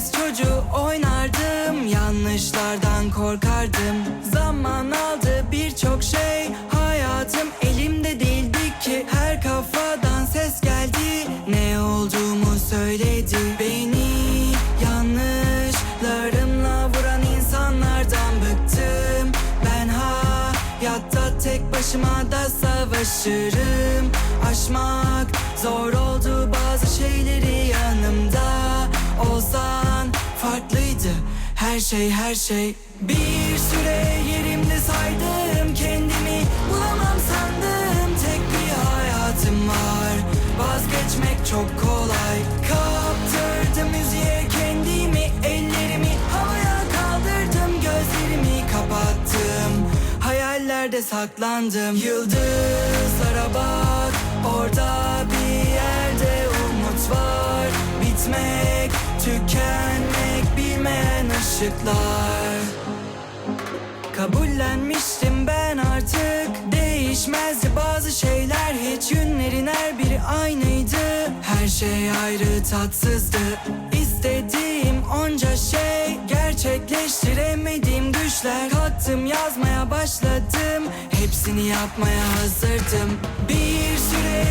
oyuncu oynardım Yanlışlardan korkardım. Zaman aldı birçok şey Hayatım elimde değildi ki. Her kafadan ses geldi Ne olduğumu söyledi. Beni yanlışlarımla vuran insanlardan bıktım. Ben hayatta tek başıma da savaşırım. Aşmak zor oldu her şey her şey. Bir süre yerimde saydım kendimi. Bulamam sandım tek bir hayatım var. Vazgeçmek çok kolay. Kaptırdım müziğe kendimi Ellerimi. Havaya kaldırdım Gözlerimi kapattım. Hayallerde saklandım. Yıldızlara bak Orada bir yerde umut var. Bitmek, tükenmek ışıklar Kabullenmiştim ben artık. Değişmezdi bazı şeyler. Hiç günlerin her biri aynıydı. Her şey ayrı tatsızdı. İstediğim onca şey Gerçekleştiremediğim düşler. Kalktım yazmaya başladım. Hepsini yapmaya hazırdım. Bir süre